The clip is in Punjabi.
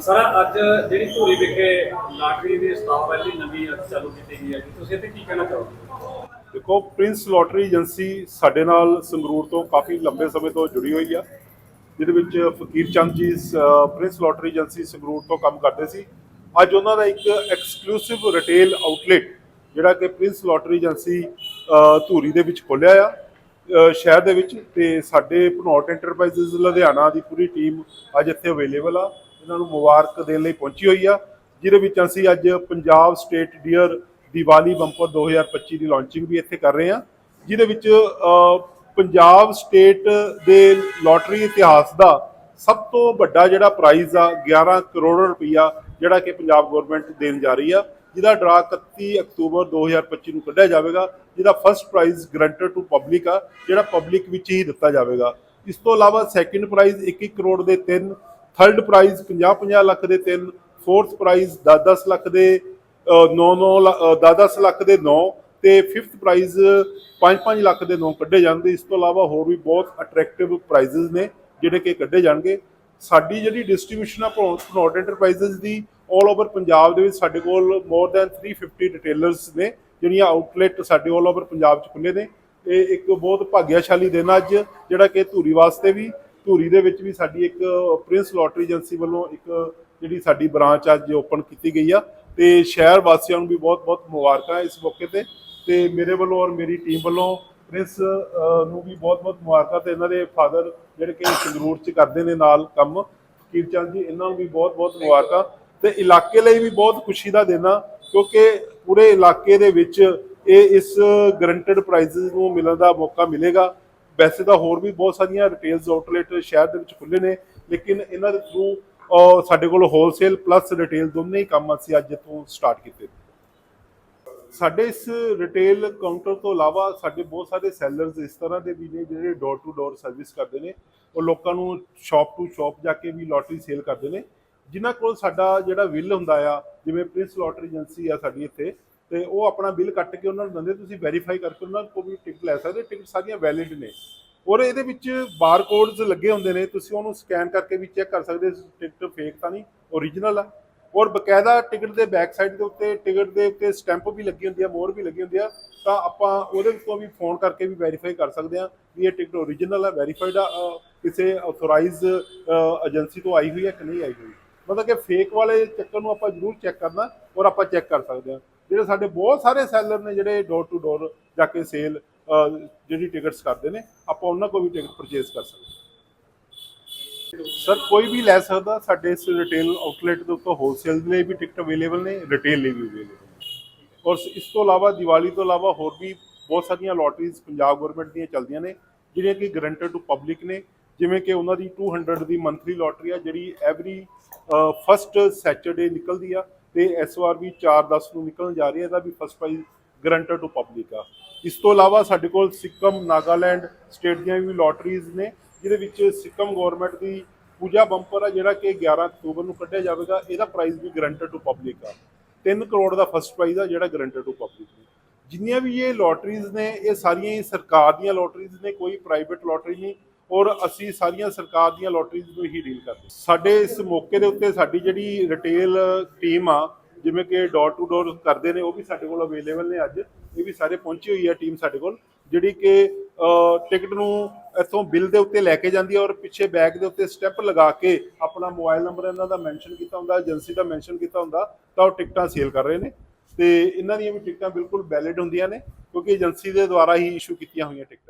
ਸਰ ਅੱਜ ਜਿਹੜੀ ਧੂਰੀ ਵਿਖੇ ਲਾਟਰੀ ਦੀ ਸਟਾਫ ਵਾਲੀ ਨਵੀਂ ਅੱਜ ਚਾਲੂ ਕੀਤੀ ਗਈ ਹੈ ਤੁਸੀਂ ਇੱਥੇ ਕੀ ਕਹਿਣਾ ਚਾਹੋਗੇ? ਦੇਖੋ ਪ੍ਰਿੰਸ ਲੋਟਰੀ ਏਜੰਸੀ ਸਾਡੇ ਨਾਲ ਸੰਗਰੂਰ ਤੋਂ ਕਾਫੀ ਲੰਬੇ ਸਮੇਂ ਤੋਂ ਜੁੜੀ ਹੋਈ ਆ ਜਿਹਦੇ ਵਿੱਚ ਫਕੀਰ ਚੰਦ ਜੀ ਅ, ਪ੍ਰਿੰਸ ਲੋਟਰੀ ਏਜੰਸੀ ਸੰਗਰੂਰ ਤੋਂ ਕੰਮ ਕਰਦੇ ਸੀ। ਅੱਜ ਉਹਨਾਂ ਦਾ ਇੱਕ ਐਕਸਕਲੂਸਿਵ ਰਿਟੇਲ ਆਊਟਲੈਟ ਜਿਹੜਾ ਕਿ ਪ੍ਰਿੰਸ ਲੋਟਰੀ ਏਜੰਸੀ ਧੂਰੀ ਦੇ ਵਿੱਚ ਖੋਲਿਆ ਆ ਸ਼ਹਿਰ ਦੇ ਵਿੱਚ। ਤੇ ਸਾਡੇ ਭਨੋਟ ਐਂਟਰਪ੍ਰਾਈਜ਼ਸ ਲੁਧਿਆਣਾ ਦੀ ਪੂਰੀ ਟੀਮ ਅੱਜ ਇੱਥੇ ਅਵੇਲੇਬਲ ਆ। ਇਹਨਾਂ ਨੂੰ ਮੁਬਾਰਕ ਦੇਣ ਲਈ ਪਹੁੰਚੀ ਹੋਈ ਆ, ਜਿਹਦੇ ਵਿੱਚ ਅਸੀਂ ਅੱਜ Punjab state dear Diwali bumper 2025 ਦੀ ਲਾਂਚਿੰਗ ਵੀ ਇੱਥੇ ਕਰ ਰਹੇ ਹਾਂ, ਜਿਹਦੇ ਵਿੱਚ ਪੰਜਾਬ ਸਟੇਟ ਦੇ ਲੋਟਰੀ ਇਤਿਹਾਸ ਦਾ ਸਭ ਤੋਂ ਵੱਡਾ ਜਿਹੜਾ ਪ੍ਰਾਈਜ਼ ਆ 11 ਕਰੋੜ ਰੁਪਈਆ ਜਿਹੜਾ ਕਿ ਪੰਜਾਬ ਗਵਰਨਮੈਂਟ ਦੇਣ ਜਾ ਰਹੀ ਆ, ਜਿਹਦਾ ਡਰਾ 31 ਅਕਤੂਬਰ 2025 ਨੂੰ ਕੱਢਿਆ ਜਾਵੇਗਾ, ਜਿਹਦਾ first prize guaranteed to public ਆ, ਜਿਹੜਾ ਪਬਲਿਕ ਵਿੱਚ ਹੀ ਦਿੱਤਾ ਜਾਵੇਗਾ। ਇਸ ਤੋਂ ਇਲਾਵਾ ਸੈਕੰਡ ਪ੍ਰਾਈਜ਼ 21 ਕਰੋੜ ਦੇ ਤਿੰਨ ਥਰਡ ਪ੍ਰਾਈਜ਼ 50-50 ਲੱਖ ਦੇ ਤਿੰਨ ਫੋਰਥ ਪ੍ਰਾਈਜ਼ 10-10 ਲੱਖ ਦੇ 9-9 10-10 ਲੱਖ ਦੇ 9 ਤੇ ਫਿਫਥ ਪ੍ਰਾਈਜ਼ 5-5 ਲੱਖ ਦੇ 9 ਕੱਢੇ ਜਾਂਦੇ ਇਸ ਤੋਂ ਇਲਾਵਾ ਹੋਰ ਵੀ ਬਹੁਤ ਅਟਰੈਕਟਿਵ ਪ੍ਰਾਈਜ਼ਸ ਨੇ ਜਿਹੜੇ ਕਿ ਕੱਢੇ ਜਾਣਗੇ। ਸਾਡੀ ਜਿਹੜੀ ਡਿਸਟ੍ਰੀਬਿਊਸ਼ਨ ਆ ਪ੍ਰੋਨੋਟ ਐਂਟਰਪ੍ਰਾਈਜ਼ਸ ਦੀ 올 ਓਵਰ ਪੰਜਾਬ ਦੇ ਵਿੱਚ ਸਾਡੇ ਕੋਲ ਮੋਰ ਦੈਨ 350 ਰਿਟੇਲਰਸ ਨੇ, ਜਿਹੜੀਆਂ ਆਊਟਲੈਟ ਸਾਡੇ 올 ਓਵਰ ਪੰਜਾਬ ਚ ਖੁੱਲੇ ਨੇ। ਇਹ ਇੱਕ ਬਹੁਤ ਭਾਗਿਆਸ਼ਾਲੀ ਦਿਨ ਆ ਅੱਜ, ਜਿਹੜਾ ਕਿ ਧੂਰੀ ਵਾਸਤੇ ਵੀ। ਧੂਰੀ ਦੇ ਵਿੱਚ ਵੀ ਸਾਡੀ ਇੱਕ ਪ੍ਰਿੰਸ ਲੋਟਰੀ ਏਜੰਸੀ ਵੱਲੋਂ ਇੱਕ ਜਿਹੜੀ ਸਾਡੀ ਬ੍ਰਾਂਚ ਅੱਜ ਓਪਨ ਕੀਤੀ ਗਈ ਆ ਤੇ ਸ਼ਹਿਰ ਵਾਸੀਆਂ ਨੂੰ ਵੀ ਬਹੁਤ-ਬਹੁਤ ਮੁਬਾਰਕਾਂ ਇਸ ਮੌਕੇ ਤੇ ਤੇ ਮੇਰੇ ਵੱਲੋਂ ਔਰ ਮੇਰੀ ਟੀਮ ਵੱਲੋਂ ਪ੍ਰਿੰਸ ਨੂੰ ਵੀ ਬਹੁਤ-ਬਹੁਤ ਮੁਬਾਰਕਾਂ ਤੇ ਇਹਨਾਂ ਦੇ ਫਾਦਰ ਜਿਹੜੇ ਕਿ ਸੰਗਰੂਰ ਚ ਕਰਦੇ ਨੇ ਨਾਲ ਕੰਮ ਕੀਰਚੰਦ ਜੀ, ਇਹਨਾਂ ਨੂੰ ਵੀ ਬਹੁਤ-ਬਹੁਤ ਮੁਬਾਰਕਾਂ ਤੇ ਇਲਾਕੇ ਲਈ ਵੀ ਬਹੁਤ ਖੁਸ਼ੀ ਦਾ ਦਿਨ ਆ ਕਿਉਂਕਿ ਪੂਰੇ ਇਲਾਕੇ ਦੇ ਵਿੱਚ ਇਹ ਇਸ ਗਰੰਟਡ ਪ੍ਰਾਈਜ਼ਸ ਨੂੰ ਮਿਲਣ ਦਾ ਮੌਕਾ ਮਿਲੇਗਾ ਵੈਸੇ ਤਾਂ ਹੋਰ ਵੀ ਬਹੁਤ ਸਾਰੀਆਂ ਰਿਟੇਲਸ ਆਊਟਲੈਟ ਸ਼ਹਿਰ ਦੇ ਵਿੱਚ ਖੁੱਲੇ ਨੇ, ਲੇਕਿਨ ਇਹਨਾਂ ਦੇ ਥਰੂ ਸਾਡੇ ਕੋਲ ਹੋਲਸੇਲ ਪਲੱਸ ਰਿਟੇਲ ਦੋਨੇ ਹੀ ਕੰਮ ਅਸੀਂ ਅੱਜ ਤੋਂ ਸਟਾਰਟ ਕੀਤੇ। ਸਾਡੇ ਇਸ ਰਿਟੇਲ ਕਾਊਂਟਰ ਤੋਂ ਇਲਾਵਾ ਸਾਡੇ ਬਹੁਤ ਸਾਰੇ ਸੈਲਰਸ ਇਸ ਤਰ੍ਹਾਂ ਦੇ ਵੀ ਨੇ ਜਿਹੜੇ ਡੋਰ ਟੂ ਡੋਰ ਸਰਵਿਸ ਕਰਦੇ ਨੇ। ਉਹ ਲੋਕਾਂ ਨੂੰ ਸ਼ਾਪ ਟੂ ਸ਼ਾਪ ਜਾ ਕੇ ਵੀ ਲੋਟਰੀ ਸੇਲ ਕਰਦੇ ਨੇ। ਜਿਨ੍ਹਾਂ ਕੋਲ ਸਾਡਾ ਜਿਹੜਾ ਵਿਲ ਹੁੰਦਾ ਆ, ਜਿਵੇਂ ਪ੍ਰਿੰਸ ਲੋਟਰੀ ਏਜੰਸੀ ਆ ਸਾਡੀ ਇੱਥੇ ਤੇ ਉਹ ਆਪਣਾ ਬਿੱਲ ਕੱਟ ਕੇ ਉਹਨਾਂ ਨੂੰ ਦਿੰਦੇ, ਤੁਸੀਂ ਵੈਰੀਫਾਈ ਕਰਕੇ ਉਹਨਾਂ ਕੋਲ ਵੀ ਟਿਕਟ ਲੈ ਸਕਦੇ ਟਿਕਟ ਸਾਰੀਆਂ ਵੈਲਿਡ ਨੇ। ਔਰ ਇਹਦੇ ਵਿੱਚ ਬਾਰਕੋਡਸ ਲੱਗੇ ਹੁੰਦੇ ਨੇ, ਤੁਸੀਂ ਉਹਨੂੰ ਸਕੈਨ ਕਰਕੇ ਵੀ ਚੈੱਕ ਕਰ ਸਕਦੇ ਟਿਕਟ ਫੇਕ ਤਾਂ ਨਹੀਂ ਓਰੀਜਨਲ ਆ। ਔਰ ਬਕਾਇਦਾ ਟਿਕਟ ਦੇ ਬੈਕ ਸਾਈਡ ਦੇ ਉੱਤੇ ਟਿਕਟ ਦੇ ਉੱਤੇ ਸਟੈਂਪ ਵੀ ਲੱਗੀ ਹੁੰਦੀ ਆ ਮੋਹਰ ਵੀ ਲੱਗੀ ਹੁੰਦੀ ਆ, ਤਾਂ ਆਪਾਂ ਉਹਦੇ ਤੋਂ ਵੀ ਫੋਨ ਕਰਕੇ ਵੀ ਵੈਰੀਫਾਈ ਕਰ ਸਕਦੇ ਆ ਵੀ ਇਹ ਟਿਕਟ ਓਰੀਜਨਲ ਆ ਵੈਰੀਫਾਈਡ ਆ ਕਿਸੇ ਆਥੋਰਾਈਜ਼ ਏਜੰਸੀ ਤੋਂ ਆਈ ਹੋਈ ਹੈ ਕਿ ਨਹੀਂ ਆਈ ਹੋਈ। ਮਤਲਬ ਕਿ ਫੇਕ ਵਾਲੇ ਚੱਕਰ ਨੂੰ ਆਪਾਂ ਜ਼ਰੂਰ ਚੈੱਕ ਕਰਨਾ ਔਰ ਆਪਾਂ ਚੈੱਕ ਕਰ ਸਕਦੇ ਹਾਂ। ਜਿਹੜੇ ਸਾਡੇ ਬਹੁਤ ਸਾਰੇ ਸੈਲਰ ਨੇ ਜਿਹੜੇ ਡੋਰ ਟੂ ਡੋਰ ਜਾ ਕੇ ਸੇਲ ਜਿਹੜੀ ਟਿਕਟਸ ਕਰਦੇ ਨੇ, ਆਪਾਂ ਉਹਨਾਂ ਕੋਲ ਵੀ ਟਿਕਟ ਪਰਚੇਸ ਕਰ ਸਕਦੇ ਹਾਂ। ਸਰ, ਕੋਈ ਵੀ ਲੈ ਸਕਦਾ, ਸਾਡੇ ਇਸ ਰਿਟੇਲ ਆਊਟਲੈਟ ਦੇ ਉੱਤੇ ਹੋਲਸੇਲ ਲਈ ਵੀ ਟਿਕਟ ਅਵੇਲੇਬਲ ਨੇ ਰਿਟੇਲ ਲਈ ਵੀ ਅਵੇਲੇਬਲ ਨੇ। ਔਰ ਇਸ ਤੋਂ ਇਲਾਵਾ ਦੀਵਾਲੀ ਤੋਂ ਇਲਾਵਾ ਹੋਰ ਵੀ ਬਹੁਤ ਸਾਰੀਆਂ ਲੋਟਰੀਜ਼ ਪੰਜਾਬ ਗਵਰਨਮੈਂਟ ਦੀਆਂ ਚੱਲਦੀਆਂ ਨੇ, ਜਿਹੜੀਆਂ ਕਿ ਗਰੰਟਡ ਟੂ ਪਬਲਿਕ ਨੇ। ਜਿਵੇਂ ਕਿ ਉਹਨਾਂ ਦੀ 200 ਦੀ ਮੰਥਲੀ ਲੋਟਰੀ ਆ, ਜਿਹੜੀ ਐਵਰੀ ਫਸਟ ਸੈਚਰਡੇ ਨਿਕਲਦੀ ਆ ਤੇ ਇਸ ਵਾਰ ਵੀ 4-10 ਨੂੰ ਨਿਕਲਣ ਜਾ ਰਹੀ ਹੈ ਇਹਦਾ ਵੀ first prize guaranteed to public ਆ। ਇਸ ਤੋਂ ਇਲਾਵਾ ਸਾਡੇ ਕੋਲ ਸਿੱਕਮ, ਨਾਗਾਲੈਂਡ ਸਟੇਟ ਦੀਆਂ ਵੀ ਲੋਟਰੀਜ਼ ਨੇ, ਜਿਹਦੇ ਵਿੱਚ ਸਿੱਕਮ ਗਵਰਨਮੈਂਟ ਦੀ ਪੂਜਾ ਬੰਪਰ ਆ, ਜਿਹੜਾ ਕਿ 11 ਅਕਤੂਬਰ ਨੂੰ ਕੱਢਿਆ ਜਾਵੇਗਾ, ਇਹਦਾ ਪ੍ਰਾਈਜ਼ ਵੀ ਗਰੰਟਡ ਟੂ ਪਬਲਿਕ ਆ। 3 ਕਰੋੜ ਦਾ ਫਸਟ ਪ੍ਰਾਈਜ਼ ਆ, ਜਿਹੜਾ ਗਰੰਟਡ ਟੂ ਪਬਲਿਕ ਨੇ। ਜਿੰਨੀਆਂ ਵੀ ਇਹ ਲੋਟਰੀਜ਼ ਨੇ, ਇਹ ਸਾਰੀਆਂ ਹੀ ਸਰਕਾਰ ਦੀਆਂ ਲੋਟਰੀਜ਼ ਨੇ, ਕੋਈ ਪ੍ਰਾਈਵੇਟ ਲੋਟਰੀ ਨਹੀਂ ਔਰ ਅਸੀਂ ਸਾਰੀਆਂ ਸਰਕਾਰ ਦੀਆਂ ਲੋਟਰੀਜ਼ ਨੂੰ ਹੀ ਡੀਲ ਕਰਦੇ। ਸਾਡੇ ਇਸ ਮੌਕੇ ਦੇ ਉੱਤੇ ਸਾਡੀ ਜਿਹੜੀ ਰਿਟੇਲ ਟੀਮ ਆ, ਜਿਵੇਂ ਕਿ ਡੋਰ ਟੂ ਡੋਰ ਕਰਦੇ ਨੇ, ਉਹ ਵੀ ਸਾਡੇ ਕੋਲ ਅਵੇਲੇਬਲ ਨੇ ਅੱਜ। ਇਹ ਵੀ ਸਾਰੇ ਪਹੁੰਚੀ ਹੋਈ ਹੈ ਟੀਮ ਸਾਡੇ ਕੋਲ, ਜਿਹੜੀ ਕਿ ਟਿਕਟ ਨੂੰ ਇੱਥੋਂ ਬਿੱਲ ਦੇ ਉੱਤੇ ਲੈ ਕੇ ਜਾਂਦੀ ਹੈ ਔਰ ਪਿੱਛੇ ਬੈਗ ਦੇ ਉੱਤੇ ਸਟੈਪ ਲਗਾ ਕੇ ਆਪਣਾ ਮੋਬਾਈਲ ਨੰਬਰ ਇਹਨਾਂ ਦਾ ਮੈਂਸ਼ਨ ਕੀਤਾ ਹੁੰਦਾ ਏਜੰਸੀ ਦਾ ਮੈਂਸ਼ਨ ਕੀਤਾ ਹੁੰਦਾ, ਤਾਂ ਉਹ ਟਿਕਟਾਂ ਸੇਲ ਕਰ ਰਹੇ ਨੇ। ਤੇ ਇਹਨਾਂ ਦੀਆਂ ਵੀ ਟਿਕਟਾਂ ਬਿਲਕੁਲ ਵੈਲਿਡ ਹੁੰਦੀਆਂ ਨੇ, ਕਿਉਂਕਿ ਏਜੰਸੀ ਦੇ ਦੁਆਰਾ ਹੀ ਇਸ਼ੂ ਕੀਤੀਆਂ ਹੋਈਆਂ ਟਿਕਟਾਂ